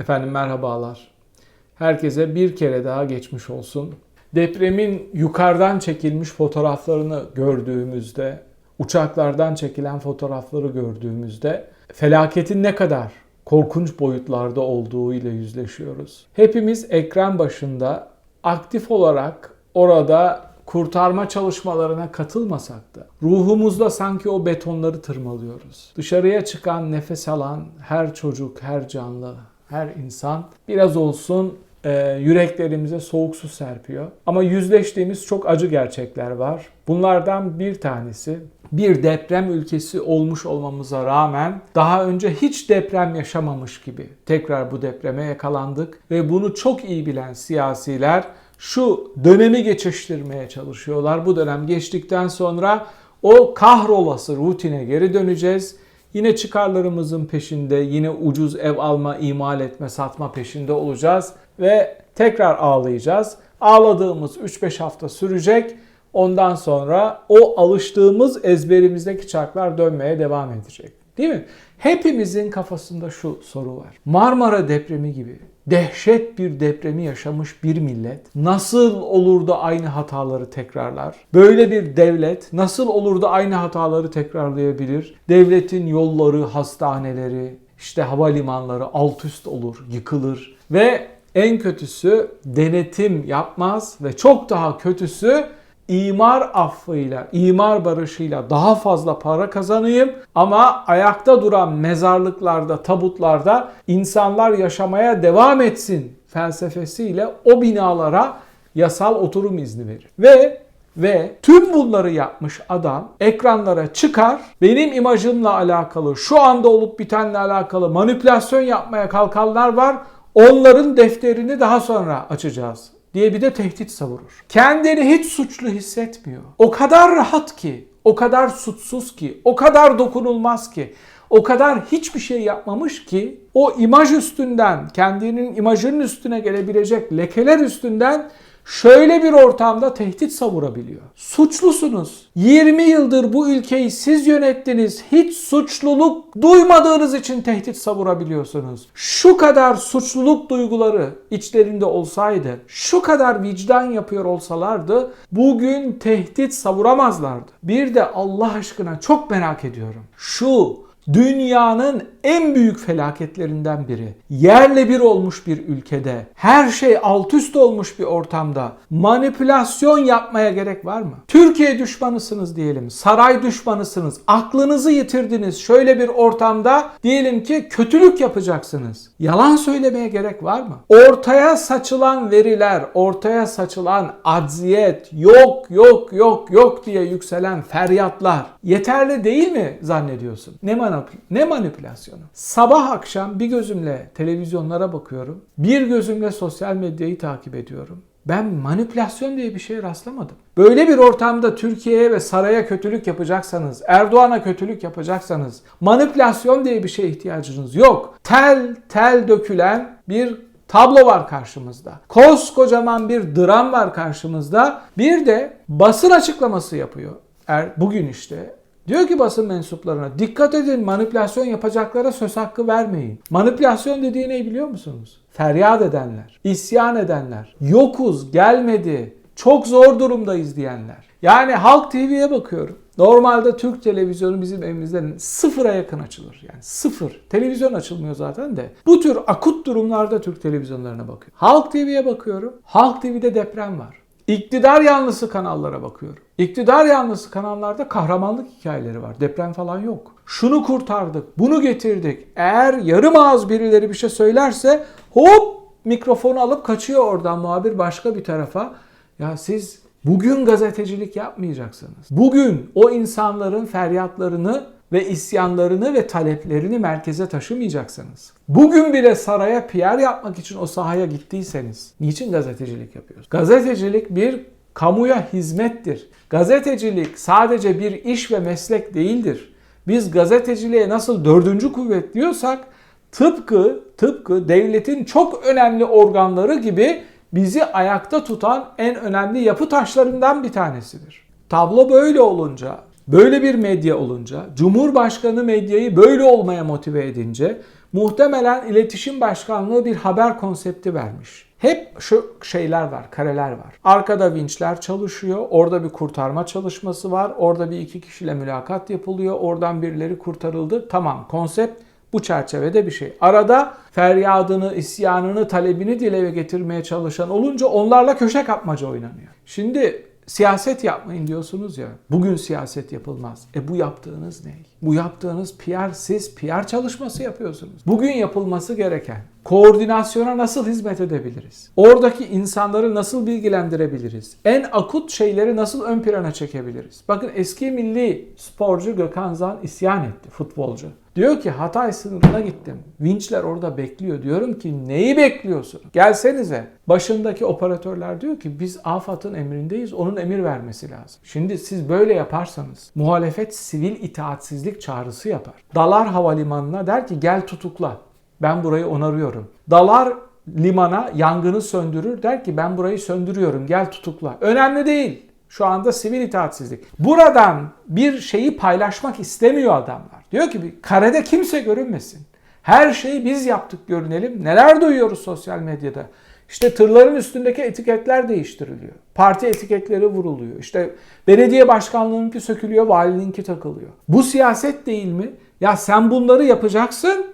Efendim merhabalar. Herkese bir kere daha geçmiş olsun. Depremin yukarıdan çekilmiş fotoğraflarını gördüğümüzde, uçaklardan çekilen fotoğrafları gördüğümüzde felaketin ne kadar korkunç boyutlarda olduğu ile yüzleşiyoruz. Hepimiz ekran başında aktif olarak orada kurtarma çalışmalarına katılmasak da ruhumuzda sanki o betonları tırmalıyoruz. Dışarıya çıkan, nefes alan her çocuk, her canlı, her insan biraz olsun e, yüreklerimize soğuk su serpiyor. Ama yüzleştiğimiz çok acı gerçekler var. Bunlardan bir tanesi bir deprem ülkesi olmuş olmamıza rağmen daha önce hiç deprem yaşamamış gibi tekrar bu depreme yakalandık ve bunu çok iyi bilen siyasiler şu dönemi geçiştirmeye çalışıyorlar. Bu dönem geçtikten sonra o kahrolası rutine geri döneceğiz. Yine çıkarlarımızın peşinde, yine ucuz ev alma, imal etme, satma peşinde olacağız ve tekrar ağlayacağız. Ağladığımız 3-5 hafta sürecek. Ondan sonra o alıştığımız ezberimizdeki çarklar dönmeye devam edecek. Değil mi? Hepimizin kafasında şu soru var. Marmara depremi gibi dehşet bir depremi yaşamış bir millet nasıl olur da aynı hataları tekrarlar? Böyle bir devlet nasıl olur da aynı hataları tekrarlayabilir? Devletin yolları, hastaneleri, işte havalimanları alt üst olur, yıkılır ve en kötüsü denetim yapmaz ve çok daha kötüsü imar affıyla, imar barışıyla daha fazla para kazanayım ama ayakta duran mezarlıklarda, tabutlarda insanlar yaşamaya devam etsin felsefesiyle o binalara yasal oturum izni verir. Ve ve tüm bunları yapmış adam ekranlara çıkar, benim imajımla alakalı, şu anda olup bitenle alakalı manipülasyon yapmaya kalkanlar var. Onların defterini daha sonra açacağız diye bir de tehdit savurur. Kendini hiç suçlu hissetmiyor. O kadar rahat ki, o kadar suçsuz ki, o kadar dokunulmaz ki, o kadar hiçbir şey yapmamış ki o imaj üstünden, kendinin imajının üstüne gelebilecek lekeler üstünden şöyle bir ortamda tehdit savurabiliyor. Suçlusunuz. 20 yıldır bu ülkeyi siz yönettiniz. Hiç suçluluk duymadığınız için tehdit savurabiliyorsunuz. Şu kadar suçluluk duyguları içlerinde olsaydı, şu kadar vicdan yapıyor olsalardı bugün tehdit savuramazlardı. Bir de Allah aşkına çok merak ediyorum. Şu dünyanın en büyük felaketlerinden biri. Yerle bir olmuş bir ülkede, her şey alt üst olmuş bir ortamda manipülasyon yapmaya gerek var mı? Türkiye düşmanısınız diyelim, saray düşmanısınız, aklınızı yitirdiniz. Şöyle bir ortamda diyelim ki kötülük yapacaksınız. Yalan söylemeye gerek var mı? Ortaya saçılan veriler, ortaya saçılan acziyet, yok yok yok yok diye yükselen feryatlar yeterli değil mi zannediyorsun? Ne, ne manipülasyonu? Sabah akşam bir gözümle televizyonlara bakıyorum, bir gözümle sosyal medyayı takip ediyorum. Ben manipülasyon diye bir şeye rastlamadım. Böyle bir ortamda Türkiye'ye ve saraya kötülük yapacaksanız, Erdoğan'a kötülük yapacaksanız manipülasyon diye bir şeye ihtiyacınız yok. Tel tel dökülen bir tablo var karşımızda. Koskocaman bir dram var karşımızda. Bir de basın açıklaması yapıyor. Er, bugün işte Diyor ki basın mensuplarına dikkat edin manipülasyon yapacaklara söz hakkı vermeyin. Manipülasyon dediği ne biliyor musunuz? Feryat edenler, isyan edenler, yokuz, gelmedi, çok zor durumdayız diyenler. Yani Halk TV'ye bakıyorum. Normalde Türk televizyonu bizim evimizde sıfıra yakın açılır. Yani sıfır. Televizyon açılmıyor zaten de. Bu tür akut durumlarda Türk televizyonlarına bakıyorum. Halk TV'ye bakıyorum. Halk TV'de deprem var. İktidar yanlısı kanallara bakıyorum. İktidar yanlısı kanallarda kahramanlık hikayeleri var. Deprem falan yok. Şunu kurtardık, bunu getirdik. Eğer yarım ağız birileri bir şey söylerse hop mikrofonu alıp kaçıyor oradan muhabir başka bir tarafa. Ya siz bugün gazetecilik yapmayacaksınız. Bugün o insanların feryatlarını ve isyanlarını ve taleplerini merkeze taşımayacaksınız. Bugün bile saraya PR yapmak için o sahaya gittiyseniz niçin gazetecilik yapıyorsunuz? Gazetecilik bir kamuya hizmettir. Gazetecilik sadece bir iş ve meslek değildir. Biz gazeteciliğe nasıl dördüncü kuvvet diyorsak tıpkı tıpkı devletin çok önemli organları gibi bizi ayakta tutan en önemli yapı taşlarından bir tanesidir. Tablo böyle olunca Böyle bir medya olunca, Cumhurbaşkanı medyayı böyle olmaya motive edince, Muhtemelen iletişim başkanlığı bir haber konsepti vermiş. Hep şu şeyler var, kareler var. Arkada vinçler çalışıyor, orada bir kurtarma çalışması var, orada bir iki kişiyle mülakat yapılıyor, oradan birileri kurtarıldı. Tamam, konsept bu çerçevede bir şey. Arada feryadını, isyanını, talebini dile getirmeye çalışan olunca onlarla köşe kapmaca oynanıyor. Şimdi siyaset yapmayın diyorsunuz ya. Bugün siyaset yapılmaz. E bu yaptığınız ne? Bu yaptığınız PR, siz PR çalışması yapıyorsunuz. Bugün yapılması gereken koordinasyona nasıl hizmet edebiliriz? Oradaki insanları nasıl bilgilendirebiliriz? En akut şeyleri nasıl ön plana çekebiliriz? Bakın eski milli sporcu Gökhan Zan isyan etti, futbolcu. Diyor ki Hatay sınırına gittim. Vinçler orada bekliyor. Diyorum ki neyi bekliyorsun? Gelsenize. Başındaki operatörler diyor ki biz AFAD'ın emrindeyiz. Onun emir vermesi lazım. Şimdi siz böyle yaparsanız muhalefet sivil itaatsizlik çağrısı yapar. Dalar havalimanına der ki gel tutukla. Ben burayı onarıyorum. Dalar limana yangını söndürür der ki ben burayı söndürüyorum gel tutukla. Önemli değil. Şu anda sivil itaatsizlik. Buradan bir şeyi paylaşmak istemiyor adamlar. Diyor ki karede kimse görünmesin. Her şeyi biz yaptık görünelim. Neler duyuyoruz sosyal medyada? İşte tırların üstündeki etiketler değiştiriliyor. Parti etiketleri vuruluyor. İşte belediye başkanlığınınki sökülüyor, valininki takılıyor. Bu siyaset değil mi? Ya sen bunları yapacaksın.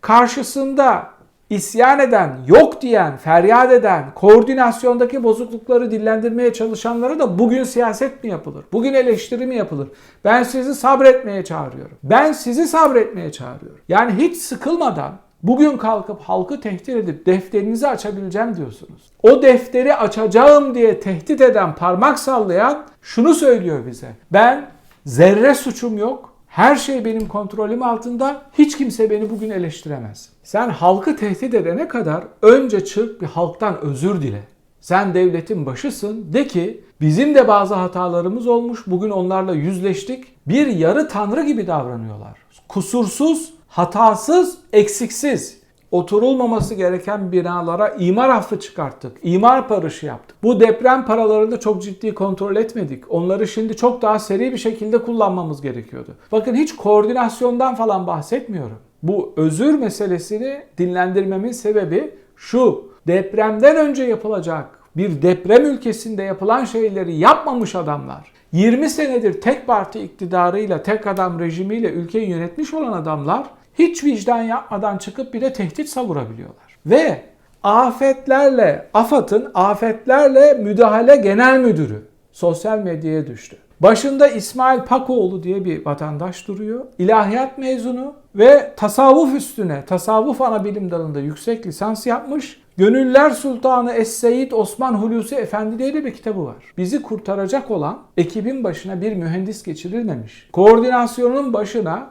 Karşısında isyan eden, yok diyen, feryat eden, koordinasyondaki bozuklukları dillendirmeye çalışanlara da bugün siyaset mi yapılır? Bugün eleştiri mi yapılır? Ben sizi sabretmeye çağırıyorum. Ben sizi sabretmeye çağırıyorum. Yani hiç sıkılmadan bugün kalkıp halkı tehdit edip defterinizi açabileceğim diyorsunuz. O defteri açacağım diye tehdit eden, parmak sallayan şunu söylüyor bize. Ben zerre suçum yok. Her şey benim kontrolüm altında. Hiç kimse beni bugün eleştiremez. Sen halkı tehdit edene kadar önce çık bir halktan özür dile. Sen devletin başısın. De ki bizim de bazı hatalarımız olmuş. Bugün onlarla yüzleştik. Bir yarı tanrı gibi davranıyorlar. Kusursuz, hatasız, eksiksiz. Oturulmaması gereken binalara imar affı çıkarttık. İmar barışı yaptık. Bu deprem paralarını çok ciddi kontrol etmedik. Onları şimdi çok daha seri bir şekilde kullanmamız gerekiyordu. Bakın hiç koordinasyondan falan bahsetmiyorum. Bu özür meselesini dinlendirmemin sebebi şu. Depremden önce yapılacak bir deprem ülkesinde yapılan şeyleri yapmamış adamlar. 20 senedir tek parti iktidarıyla, tek adam rejimiyle ülkeyi yönetmiş olan adamlar hiç vicdan yapmadan çıkıp bir de tehdit savurabiliyorlar. Ve afetlerle, AFAD'ın afetlerle müdahale genel müdürü sosyal medyaya düştü. Başında İsmail Pakoğlu diye bir vatandaş duruyor. İlahiyat mezunu ve tasavvuf üstüne, tasavvuf ana bilim dalında yüksek lisans yapmış. Gönüller Sultanı Es-Seyyid Osman Hulusi Efendi diye de bir kitabı var. Bizi kurtaracak olan ekibin başına bir mühendis geçirilmemiş. Koordinasyonun başına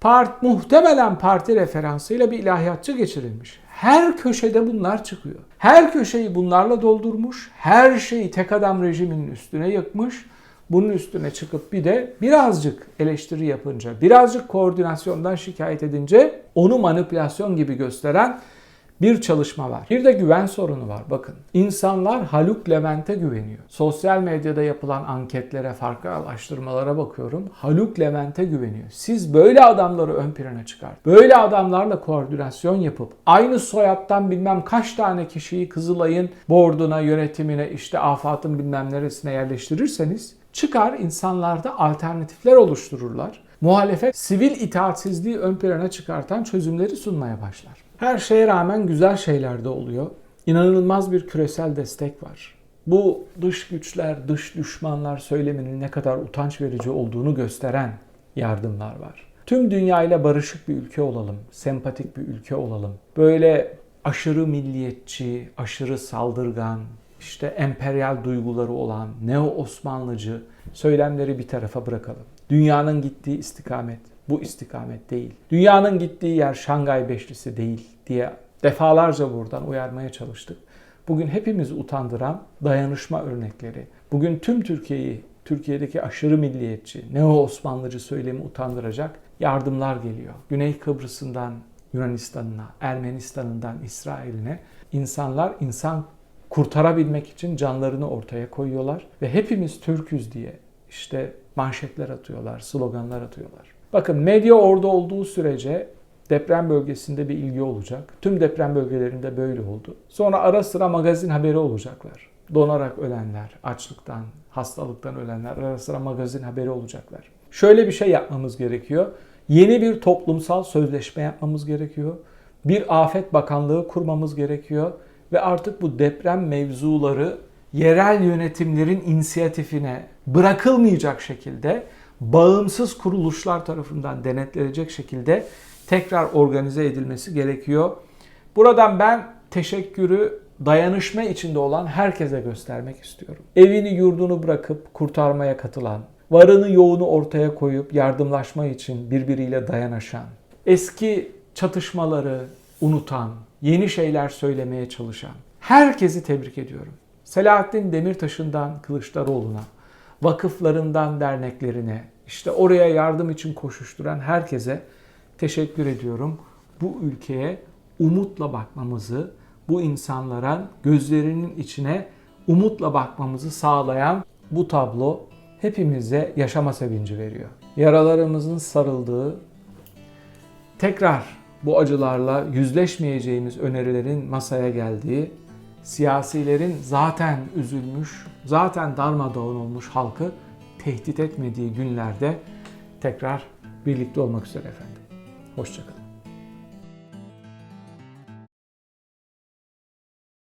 part, muhtemelen parti referansıyla bir ilahiyatçı geçirilmiş. Her köşede bunlar çıkıyor. Her köşeyi bunlarla doldurmuş. Her şeyi tek adam rejiminin üstüne yıkmış. Bunun üstüne çıkıp bir de birazcık eleştiri yapınca, birazcık koordinasyondan şikayet edince onu manipülasyon gibi gösteren bir çalışma var. Bir de güven sorunu var. Bakın insanlar Haluk Levent'e güveniyor. Sosyal medyada yapılan anketlere, farklı araştırmalara bakıyorum. Haluk Levent'e güveniyor. Siz böyle adamları ön plana çıkar. Böyle adamlarla koordinasyon yapıp aynı soyattan bilmem kaç tane kişiyi Kızılay'ın borduna, yönetimine, işte afatın bilmem neresine yerleştirirseniz çıkar insanlarda alternatifler oluştururlar. Muhalefet sivil itaatsizliği ön plana çıkartan çözümleri sunmaya başlar. Her şeye rağmen güzel şeyler de oluyor. İnanılmaz bir küresel destek var. Bu dış güçler, dış düşmanlar söyleminin ne kadar utanç verici olduğunu gösteren yardımlar var. Tüm dünyayla barışık bir ülke olalım, sempatik bir ülke olalım. Böyle aşırı milliyetçi, aşırı saldırgan, işte emperyal duyguları olan, neo Osmanlıcı söylemleri bir tarafa bırakalım. Dünyanın gittiği istikamet bu istikamet değil. Dünyanın gittiği yer Şangay Beşlisi değil diye defalarca buradan uyarmaya çalıştık. Bugün hepimizi utandıran dayanışma örnekleri, bugün tüm Türkiye'yi, Türkiye'deki aşırı milliyetçi, neo Osmanlıcı söylemi utandıracak yardımlar geliyor. Güney Kıbrıs'ından Yunanistan'ına, Ermenistan'ından İsrail'ine insanlar insan kurtarabilmek için canlarını ortaya koyuyorlar ve hepimiz Türküz diye işte manşetler atıyorlar, sloganlar atıyorlar. Bakın medya orada olduğu sürece deprem bölgesinde bir ilgi olacak. Tüm deprem bölgelerinde böyle oldu. Sonra ara sıra magazin haberi olacaklar. Donarak ölenler, açlıktan, hastalıktan ölenler ara sıra magazin haberi olacaklar. Şöyle bir şey yapmamız gerekiyor. Yeni bir toplumsal sözleşme yapmamız gerekiyor. Bir afet bakanlığı kurmamız gerekiyor ve artık bu deprem mevzuları yerel yönetimlerin inisiyatifine bırakılmayacak şekilde bağımsız kuruluşlar tarafından denetlenecek şekilde tekrar organize edilmesi gerekiyor. Buradan ben teşekkürü dayanışma içinde olan herkese göstermek istiyorum. Evini yurdunu bırakıp kurtarmaya katılan, varını yoğunu ortaya koyup yardımlaşma için birbiriyle dayanışan, eski çatışmaları unutan, yeni şeyler söylemeye çalışan herkesi tebrik ediyorum. Selahattin Demirtaş'ından Kılıçdaroğlu'na, vakıflarından derneklerine, işte oraya yardım için koşuşturan herkese teşekkür ediyorum. Bu ülkeye umutla bakmamızı, bu insanlara gözlerinin içine umutla bakmamızı sağlayan bu tablo hepimize yaşama sevinci veriyor. Yaralarımızın sarıldığı, tekrar bu acılarla yüzleşmeyeceğimiz önerilerin masaya geldiği, siyasilerin zaten üzülmüş, zaten darmadağın olmuş halkı tehdit etmediği günlerde tekrar birlikte olmak üzere efendim. Hoşçakalın.